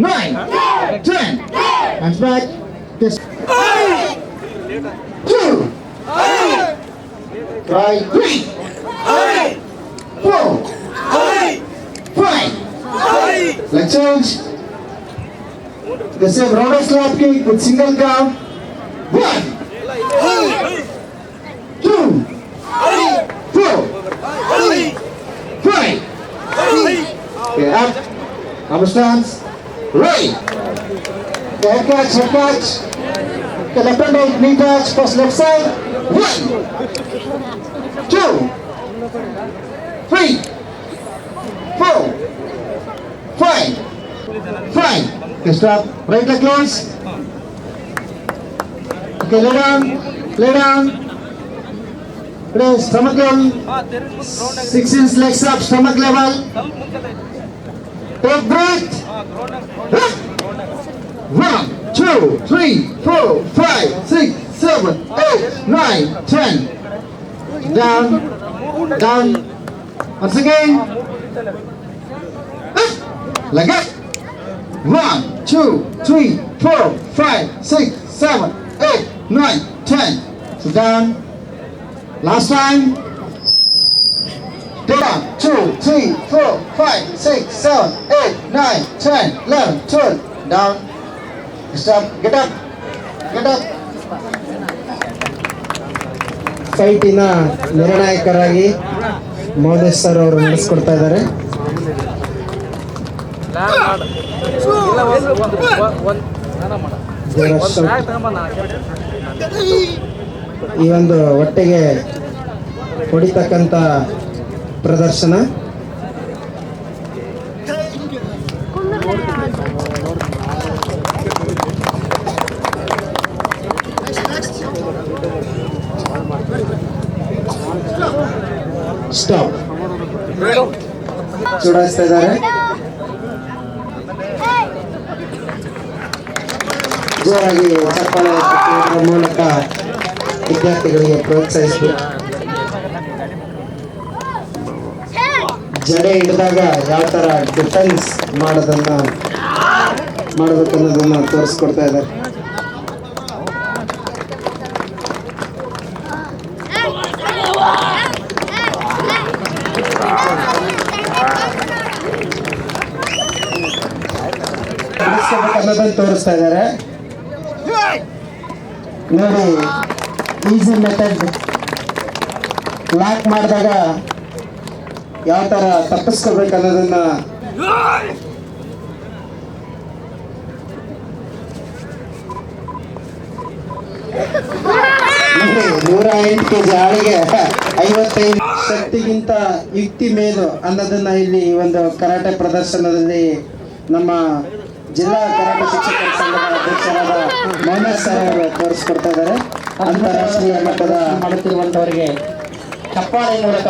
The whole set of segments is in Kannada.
nine, ten. Hands back. Kiss. Two. Try three. Four. Five. Let's change. The same roundhouse slap kick with single count. One, two, four, five. Okay, up. Arm Right. Okay, head catch, head catch. Okay, left and right, knee touch, first left side. One, two, three, four, five, five. Okay, stop. Right leg close. Okay, lay down, lay down. Press stomach level. Six inch legs up, stomach level. Take breath. One, two, three, four, five, six, seven, eight, nine, ten. Down, down. Once again. Up. Leg up. One, two, three, four, five, six, seven, eight, nine, ten. So down. Last time. One, two, three, four, five, six, seven, eight, nine, ten, eleven, twelve. Down. Stop. Get up. Get up. ಫೈಟಿನ ನಿರ್ಣಾಯಕರಾಗಿ ಮೋದೇಶ್ ಸರ್ ಅವರು ನಡೆಸ್ಕೊಡ್ತಾ ಇದ್ದಾರೆ ಈ ಒಂದು ಹೊಟ್ಟೆಗೆ ಹೊಡಿತಕ್ಕಂಥ ಪ್ರದರ್ಶನ Stop. ಚುಡಾಯಿಸ್ತಾ ಇದ್ದಾರೆ ಜೋರಾಗಿ ಚಪ್ಪಾಳೆ ತಟ್ಟುವುದರ ಮೂಲಕ ವಿದ್ಯಾರ್ಥಿಗಳಿಗೆ ಪ್ರೋತ್ಸಾಹಿಸಬೇಕು ಜಡೆ ಹಿಡಿದಾಗ ಯಾವ ಥರ ಡಿಫೆನ್ಸ್ ಮಾಡೋದನ್ನ ಮಾಡಬೇಕು ಅನ್ನೋದನ್ನ ತೋರಿಸ್ಕೊಡ್ತಾ ಇದ್ದಾರೆ. ತೋರಿಸ್ತಾ ಇದ್ದಾರೆ. ನೋಡಿ ಈಸಿ ಮೆಥಡ್ ಲಾಕ್ ಮಾಡಿದಾಗ ಯಾವ ಥರ ತಪ್ಪಿಸ್ಕೋಬೇಕು ಅನ್ನೋದನ್ನ ನೂರ ಎಂಟು ಕೆಜಿ ಆಳಿಗೆ ಐವತ್ತೈದು ಶಕ್ತಿಗಿಂತ ಯುಕ್ತಿ ಮೇಲು ಅನ್ನೋದನ್ನ ಇಲ್ಲಿ ಈ ಒಂದು ಕರಾಟೆ ಪ್ರದರ್ಶನದಲ್ಲಿ ನಮ್ಮ ಜಿಲ್ಲಾ ಕರಾಟೆ ಶಿಕ್ಷಕರ ಸಂಘದ ಅಧ್ಯಕ್ಷರಾದ ಮೋಹನ್ ಸರ್ ಅವರು ತೋರಿಸ್ಕೊಡ್ತಾ ಇದ್ದಾರೆ. ಅಂತಾರಾಷ್ಟ್ರೀಯ ಮಟ್ಟದ ಮಾಡುತ್ತಿರುವಂತವರಿಗೆ ಚಪ್ಪಾಳೆ ಮೂಲಕ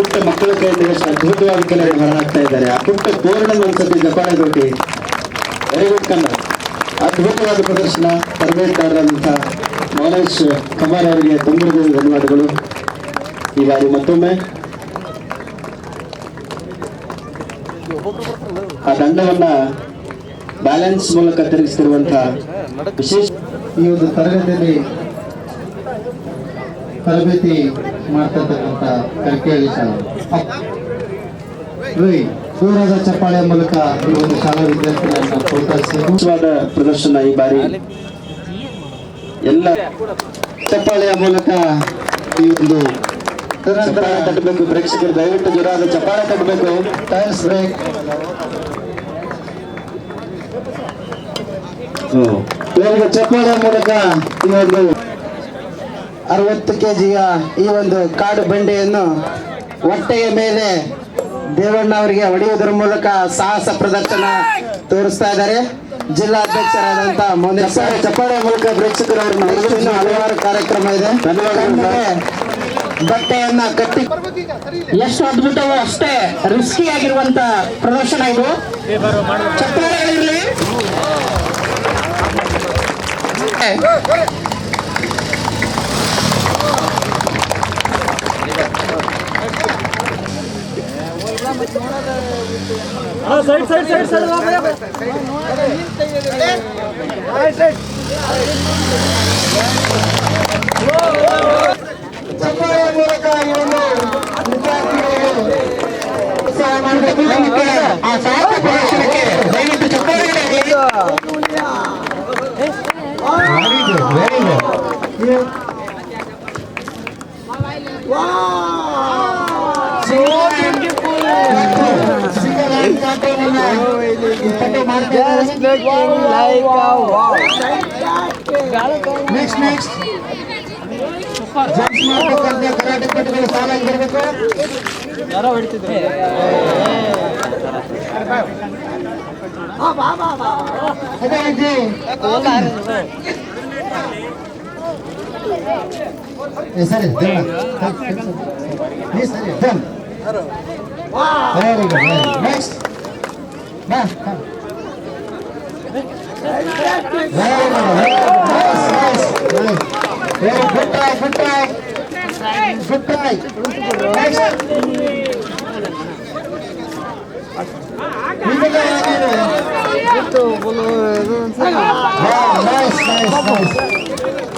ಪುಟ್ಟ ಮಕ್ಕಳ ಎಷ್ಟು ಅದ್ಭುತವಾಗಿ ಕೆಲವರು ಹೊರಹಾಕ್ತಾ ಇದ್ದಾರೆ. ಆ ಪುಟ್ಟ ತೋರಣ ಒಂದ್ಸತಿ ಜಪಾಳೆ ಕೊಟ್ಟಿ. Very good Kannada. ಅದ್ಭುತವಾದ ಪ್ರದರ್ಶನ. ತರಬೇತುದಾರರಾದಂಥ ಮಾಲೇಶ್ ಕುಮಾರ್ ಅವರಿಗೆ ತುಂಬ ಧನ್ಯವಾದಗಳು. ಈ ಬಾರಿ ಮತ್ತೊಮ್ಮೆ. ಆ ದಂಡವನ್ನ ಬ್ಯಾಲೆನ್ಸ್ ಮೂಲಕ ತಿರುಗಿಸ್ತಿರುವಂತಹ ವಿಶೇಷ ಈ ಒಂದು ತರಗತಿಯಲ್ಲಿ ತರಬೇತಿ ಮಾಡ್ತಿರ್ತಕ್ಕಂಥ ಕರ್ಕೇಳಿ ಶಾಲೆ ರೈ ಜೋರಾದ ಚಪ್ಪಾಳೆ ಮೂಲಕ ಈ ಒಂದು ಶಾಲಾ ವಿದ್ಯಾರ್ಥಿಗಳನ್ನು ಅದ್ಭುತವಾದ ಪ್ರದರ್ಶನ ಈ ಬಾರಿ. ಎಲ್ಲ ಚಪ್ಪಾಳೆಯ ಮೂಲಕ ಈ ಒಂದು ತದನಂತರ ತಟ್ಟಬೇಕು. ಪ್ರೇಕ್ಷಕರು ದಯವಿಟ್ಟು ಜೋರಾದ ಚಪ್ಪಾಳೆ ತಟ್ಟಬೇಕು. ಟೈಮ್ಸ್ ಬ್ರೇಕ್ ಚಪ್ಪಾಳೆ ಮೂಲಕ ಈ ಒಂದು ಅರವತ್ತು ಕೆ ಜಿಯ ಈ ಒಂದು ಕಾಡು ಬಂಡೆಯನ್ನು ಹೊಟ್ಟೆಯ ಮೇಲೆ ದೇವಣ್ಣ ಅವರಿಗೆ ಹೊಡೆಯುವುದರ ಮೂಲಕ ಸಾಹಸ ಪ್ರದರ್ಶನ ತೋರಿಸ್ತಾ ಇದ್ದಾರೆ. ಜಿಲ್ಲಾಧ್ಯಕ್ಷರಾದಂತಹ ಮೊನ್ನೆ ಚಪ್ಪಾಳೆ ಚಪ್ಪಾಳೆ ಮೂಲಕ ಪ್ರೇಕ್ಷಕರು ಅವ್ರನ್ನ ಇನ್ನು ಹಲವಾರು ಕಾರ್ಯಕ್ರಮ ಇದೆ. ಬಟ್ಟೆಯನ್ನ ಕಟ್ಟಿ ಎಷ್ಟು ಅದ್ಭುತವೋ ಅಷ್ಟೇ ರಿಸ್ಕಿ ಆಗಿರುವಂತ ಪ್ರದರ್ಶನ ಇದು. ಚಪ್ಪಾಳೆಗಳಿರ್ಲಿ ಚಪ್ಪಾಳೆಯ ಮೂಲಕ ಈ ಒಂದು ವಿದ್ಯಾರ್ಥಿಗಳಿಗೆ ಪ್ರೋತ್ಸಾಹ ಮಾಡಬೇಕು ಮತ್ತೆ ಆ ಸಾಹಿತ್ಯ ಪ್ರದರ್ಶನಕ್ಕೆ ದಯವಿಟ್ಟು ಚಪ್ಪಾಳೆಗಳಾಗಲಿ very good very good next next jumps ಮಾಡ್ಬೇಕಂತ ಕರಾಟೆ ಪಟುಗಳು ಸಾಲಾಗಿ ಬರಬೇಕು ಅದೇ ರೀತಿ ಏ, ಸರಿ ಸರಿ ಡನ್ ವೆರಿ ಗುಡ್ ನೆಕ್ಸ್ಟ್ ಬಾ very good very good try good try good try next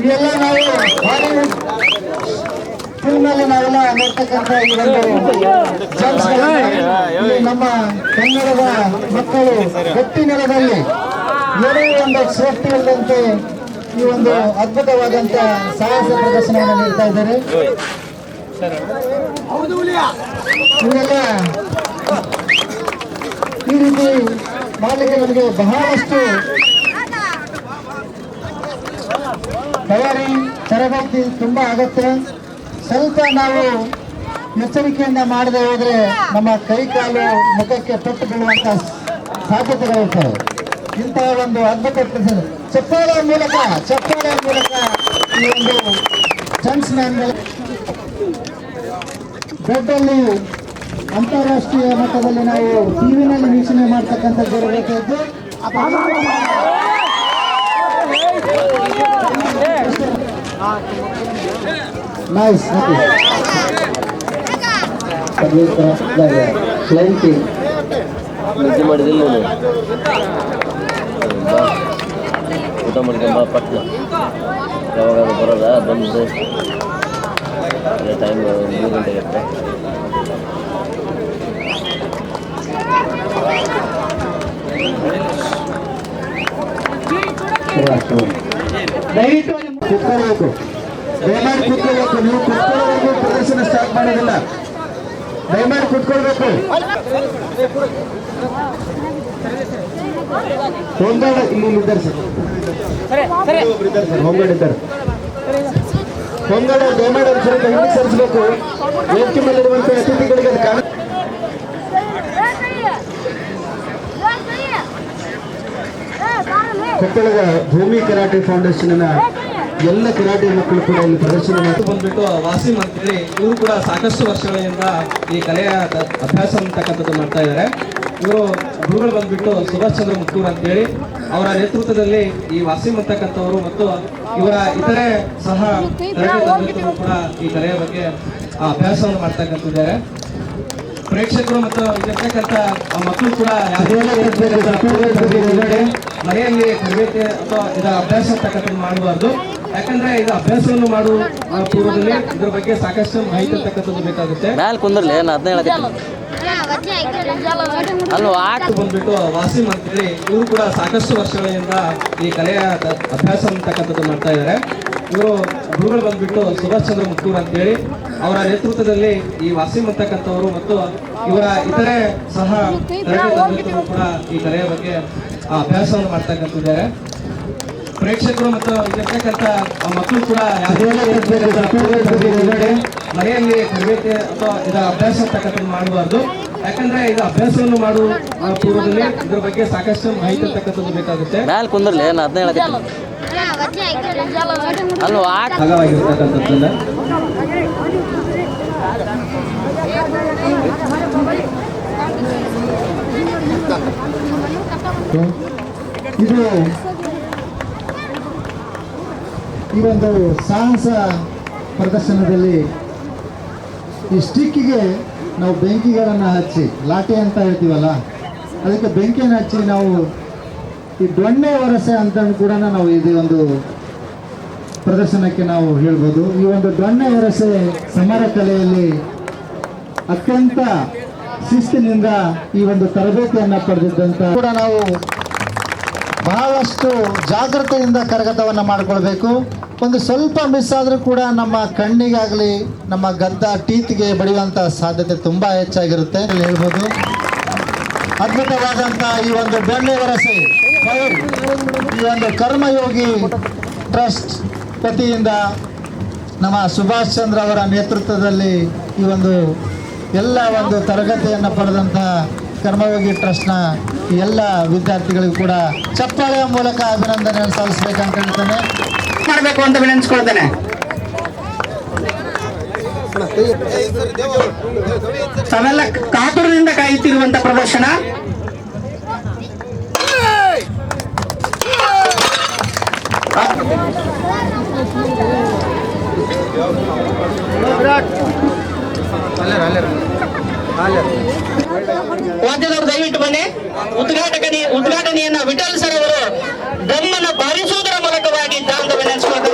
ಇವೆಲ್ಲ ನಾವು ಹಾಲಿವುಡ್ ಫಿಲ್ಮಲ್ಲಿ ನಾವೆಲ್ಲ ನೋಡ್ತಕ್ಕಂಥ ಈ ಒಂದು ನಮ್ಮ ಕನ್ನಡದ ಮಕ್ಕಳು ಗಟ್ಟಿ ನೆಲದಲ್ಲಿ ಏನೋ ಒಂದು ಸೇಫ್ಟಿ ಇಲ್ಲದಂತೆ ಈ ಒಂದು ಅದ್ಭುತವಾದಂತ ಸಾಹಸ ಪ್ರದರ್ಶನವನ್ನು ನೀಡ್ತಾ ಇದ್ದಾರೆ. ಇವರೆಲ್ಲ ಈ ರೀತಿ ಮಾಡಲಿಕ್ಕೆ ನಮಗೆ ಬಹಳಷ್ಟು ತಯಾರಿ ತರಬೇತಿ ತುಂಬಾ ಅಗತ್ಯ ಸ್ವಲ್ಪ ನಾವು ಎಚ್ಚರಿಕೆಯಿಂದ ಮಾಡದೆ ಹೋದ್ರೆ ನಮ್ಮ ಕೈ ಕಾಲು ಮುಖಕ್ಕೆ ಪೆಟ್ಟು ಬೀಳುವಂತ ಸಾಧ್ಯತೆಗಳಿರ್ತವೆ ಇಂತಹ ಒಂದು ಅದ್ಭುತ ಚಪ್ಪಾಳೆ ಮೂಲಕ ಚಪ್ಪಾಳೆ ಮೂಲಕ ಈ ಒಂದು ಜಂಟ್ಸ್ ಮ್ಯಾನ್ ಬೆಡ್ಡಲ್ಲಿ ಅಂತಾರಾಷ್ಟ್ರೀಯ ಮಟ್ಟದಲ್ಲಿ ನಾವು ಟಿವಿನಲ್ಲಿ ವೀಕ್ಷಣೆ ಮಾಡ್ತಕ್ಕಂಥದ್ದು ಇರಬೇಕಾದ್ದು ನೈಸ್ ಫ್ಲೈಂಗ್ ನಿದ್ದೆ ಮಾಡಿದಿಲ್ಲ ನೀನು ಬಾ ಊಟ ಮಾಡ್ಕೊಂಬ ಪಟ್ನ. ಯಾವಾಗ ಬರೋದ? ಬಂದು. ಅದೇ ಟೈಮ್ ಮೂರು ಗಂಟೆ ಇರುತ್ತೆ ದಯವಿಟ್ಟು ಕುತ್ಕೊಳ್ಬೇಕು. ದಯಮಾಡಿ ಕುತ್ಕೊಳ್ಬೇಕು. ನೀವು ಕುತ್ಕೊಳ್ಳೋವರೆಗೂ ಪ್ರದರ್ಶನ ಸ್ಟಾರ್ಟ್ ಮಾಡೋದಿಲ್ಲ ದಯಮಾಡಿ ಕುತ್ಕೊಳ್ಬೇಕು. ಹೋಮ್ಗಾರ್ಡ್ ಇಲ್ಲಿ ಇದ್ದಾರೆ. ಸರ್ ಹೋಮ್ಗಾರ್ಡ್ ಇದ್ದಾರೆ ಹೋಮ್ಗಾರ್ಡ್ ದಯಮಾಡಿ ಅವ್ರು ಸ್ವಲ್ಪ ಹಿಂದೆ ಸರಿಸಬೇಕು ಕಾಣ ಕೊಪ್ಪಳದ ಭೂಮಿ ಕರಾಟೆ ಫೌಂಡೇಶನ್ ಎಲ್ಲ ಕರಾಟೆ ಮಕ್ಕಳು ಕೂಡ ಇಲ್ಲಿ ಪ್ರದರ್ಶನ ಬಂದ್ಬಿಟ್ಟು ವಾಸಿಂ ಅಂತೇಳಿ ಇವರು ಕೂಡ ಸಾಕಷ್ಟು ವರ್ಷಗಳಿಂದ ಈ ಕಲೆಯ ಅಭ್ಯಾಸ ಅಂತಕ್ಕಂಥದ್ದು ಮಾಡ್ತಾ ಇದ್ದಾರೆ. ಇವರು ಗುರುಗಳು ಬಂದ್ಬಿಟ್ಟು ಸುಭಾಷ್ ಚಂದ್ರ ಮುತ್ತೂರ್ ಅಂತೇಳಿ ಅವರ ನೇತೃತ್ವದಲ್ಲಿ ಈ ವಾಸಿಂ ಅಂತಕ್ಕಂಥವರು ಮತ್ತು ಇವರ ಇತರೆ ಸಹ ತರಬೇತಿ ಕೂಡ ಈ ಕಲೆಯ ಬಗ್ಗೆ ಆ ಅಭ್ಯಾಸವನ್ನು ಮಾಡ್ತಕ್ಕಂಥದ್ದಾರೆ ಪ್ರೇಕ್ಷಕರು ಮತ್ತು ಇಲ್ಲಿರ್ತಕ್ಕಂಥ ಮಕ್ಕಳು ಕೂಡ ಮನೆಯಲ್ಲಿ ತರಬೇತಿ ಅಥವಾ ಇದರ ಅಭ್ಯಾಸ ಅಂತಕ್ಕಂಥದ್ದು ಮಾಡಬಾರ್ದು. ಯಾಕಂದ್ರೆ ಇದು ಅಭ್ಯಾಸವನ್ನು ಮಾಡುವ ಪೂರ್ವದಲ್ಲಿ ಇದ್ರ ಬಗ್ಗೆ ಸಾಕಷ್ಟು ಮಾಹಿತಿ ಇರ್ತಕ್ಕಂಥದ್ದು ಬೇಕಾಗುತ್ತೆ. ಮ್ಯಾಲೆ ಕುಂದ್ರಲಿ ನಾನು ಅದನ್ನ ಹೇಳಕತ್ತೀನಿ ಅಲ್ವಾ? ಆಟ ಬಂದ್ಬಿಟ್ಟು ವಾಸಿಂ ಅಂತೇಳಿ ಇವರು ಕೂಡ ಸಾಕಷ್ಟು ವರ್ಷಗಳಿಂದ ಈ ಕಲೆಯ ಅಭ್ಯಾಸ ಅಂತಕ್ಕಂಥದ್ದು ಮಾಡ್ತಾ ಇದ್ದಾರೆ ಇವರು ಗುರುಗಳು ಬಂದ್ಬಿಟ್ಟು ಸುಭಾಷ್ ಚಂದ್ರ ಮುತ್ತೂರ್ ಅಂತೇಳಿ ಅವರ ನೇತೃತ್ವದಲ್ಲಿ ಈ ವಾಸಿಂ ಅಂತಕ್ಕಂಥವರು ಮತ್ತು ಇವರ ಇತರೆ ಸಹ ಕೂಡ ಈ ಕಲೆಯ ಬಗ್ಗೆ ಅಭ್ಯಾಸವನ್ನು ಮಾಡ್ತಕ್ಕಂಥದ್ದಾರೆ ಪ್ರೇಕ್ಷಕರು ಮತ್ತು ಇಲ್ಲಿರ್ತಕ್ಕಂಥ ಮಕ್ಕಳು ಕೂಡ ಮನೆಯಲ್ಲಿ ತರಬೇತಿ ಅಥವಾ ಇದರ ಅಭ್ಯಾಸ ಅಂತಕ್ಕಂಥದ್ದು ಮಾಡಬಾರ್ದು. ಯಾಕಂದ್ರೆ ಇದು ಅಭ್ಯಾಸವನ್ನು ಮಾಡುವ ಆ, ಪೂರ್ವದಲ್ಲಿ ಇದ್ರ ಬಗ್ಗೆ ಸಾಕಷ್ಟು ಮಾಹಿತಿ ಅಂತಕ್ಕಂಥದ್ದು ಬೇಕಾಗುತ್ತೆ. ಮ್ಯಾಲೆ ಕುಂದ್ರಲಿ ನಾನು ಅದನ್ನ ಅಲ್ವಾ? ಭಾಗವಾಗಿರ್ತಕ್ಕಂಥದ್ದನ್ನ. ಇದು ಈ ಒಂದು ಸಾಹಸ ಪ್ರದರ್ಶನದಲ್ಲಿ ಈ ಸ್ಟಿಕ್ಕಿಗೆ ನಾವು ಬೆಂಕಿಗಳನ್ನು ಹಚ್ಚಿ ಲಾಟೆ ಅಂತ ಹೇಳ್ತೀವಲ್ಲ, ಅದಕ್ಕೆ ಬೆಂಕಿಯನ್ನು ಹಚ್ಚಿ ನಾವು ಈ ದೊಣ್ಣೆ ವರಸೆ ಅಂತ ಕೂಡ ನಾವು ಇದು ಒಂದು ಪ್ರದರ್ಶನಕ್ಕೆ ನಾವು ಹೇಳ್ಬೋದು. ಈ ಒಂದು ದೊಣ್ಣೆ ವರಸೆ ಸಮರ ಕಲೆಯಲ್ಲಿ ಅತ್ಯಂತ ಶಿಸ್ತಿನಿಂದ ಈ ಒಂದು ತರಬೇತಿಯನ್ನು ಪಡೆದಿದ್ದಂತ ಕೂಡ ನಾವು ಬಹಳಷ್ಟು ಜಾಗೃತೆಯಿಂದ ಕರಗತವನ್ನು ಮಾಡಿಕೊಳ್ಬೇಕು. ಒಂದು ಸ್ವಲ್ಪ ಮಿಸ್ ಆದರೂ ಕೂಡ ನಮ್ಮ ಕಣ್ಣಿಗಾಗಲಿ ನಮ್ಮ ಗದ್ದ ಟೀತ್ಗೆ ಬಡಿಯುವಂಥ ಸಾಧ್ಯತೆ ತುಂಬ ಹೆಚ್ಚಾಗಿರುತ್ತೆ ಹೇಳ್ಬೋದು. ಅದ್ಭುತವಾದಂಥ ಈ ಒಂದು ಬೆಣ್ಣೆ ವರಸೆ ಫೈರ್, ಈ ಒಂದು ಕರ್ಮಯೋಗಿ ಟ್ರಸ್ಟ್ ವತಿಯಿಂದ ನಮ್ಮ ಸುಭಾಷ್ ಚಂದ್ರ ಅವರ ನೇತೃತ್ವದಲ್ಲಿ ಈ ಒಂದು ಎಲ್ಲ ಒಂದು ತರಗತಿಯನ್ನು ಪಡೆದಂಥ ಕರ್ಮಯೋಗಿ ಟ್ರಸ್ಟ್ನ ಎಲ್ಲ ವಿದ್ಯಾರ್ಥಿಗಳಿಗೂ ಕೂಡ ಚಪ್ಪಾಳೆಯ ಮೂಲಕ ಅಭಿನಂದನೆ ಸಲ್ಲಿಸಬೇಕಂತ ಹೇಳ್ತೇನೆ. ಮಾಡಬೇಕು ಅಂತ ವಿನಂತಿಸ್ಕೊಳ್ತೇನೆ. ತಾವೆಲ್ಲ ಕಾತುರದಿಂದ ಕಾಯುತ್ತಿರುವಂತ ಪ್ರದರ್ಶನ. ವಾದ್ಯದವರು ದಯವಿಟ್ಟು ಬನ್ನಿ. ಉದ್ಘಾಟಕನಿ ಉದ್ಘಾಟನೆಯನ್ನ ವಿಠಲ್ ಸರ್ ಅವರು ಗಮ್ಮನ ಬಾರಿಸುವುದರ ಮೂಲಕವಾಗಿ ಅಂತ ವಿನಂತಿಸ್ಕೊಳ್ತಾರೆ